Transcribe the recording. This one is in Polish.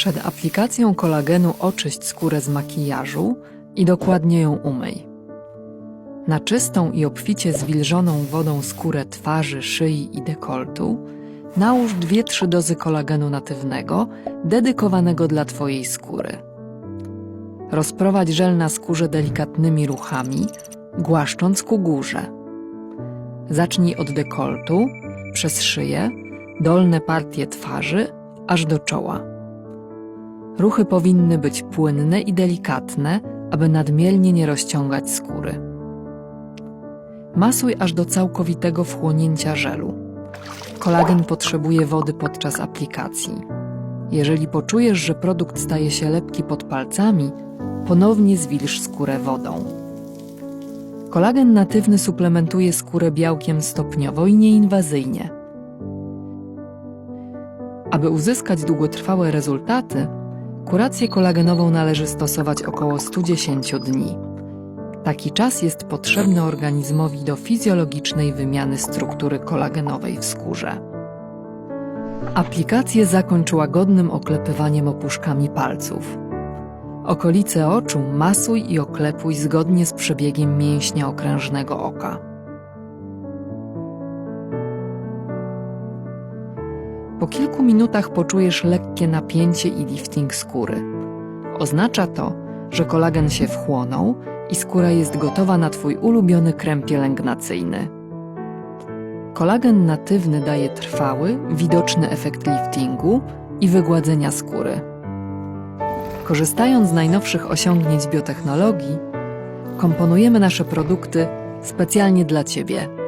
Przed aplikacją kolagenu oczyść skórę z makijażu i dokładnie ją umyj. Na czystą i obficie zwilżoną wodą skórę twarzy, szyi i dekoltu nałóż 2-3 dozy kolagenu natywnego dedykowanego dla Twojej skóry. Rozprowadź żel na skórze delikatnymi ruchami, głaszcząc ku górze. Zacznij od dekoltu, przez szyję, dolne partie twarzy, aż do czoła. Ruchy powinny być płynne i delikatne, aby nadmiernie nie rozciągać skóry. Masuj aż do całkowitego wchłonięcia żelu. Kolagen potrzebuje wody podczas aplikacji. Jeżeli poczujesz, że produkt staje się lepki pod palcami, ponownie zwilż skórę wodą. Kolagen natywny suplementuje skórę białkiem stopniowo i nieinwazyjnie. Aby uzyskać długotrwałe rezultaty, kurację kolagenową należy stosować około 110 dni. Taki czas jest potrzebny organizmowi do fizjologicznej wymiany struktury kolagenowej w skórze. Aplikację zakończ łagodnym oklepywaniem opuszkami palców. Okolice oczu masuj i oklepuj zgodnie z przebiegiem mięśnia okrężnego oka. Po kilku minutach poczujesz lekkie napięcie i lifting skóry. Oznacza to, że kolagen się wchłonął i skóra jest gotowa na Twój ulubiony krem pielęgnacyjny. Kolagen natywny daje trwały, widoczny efekt liftingu i wygładzenia skóry. Korzystając z najnowszych osiągnięć biotechnologii, komponujemy nasze produkty specjalnie dla Ciebie.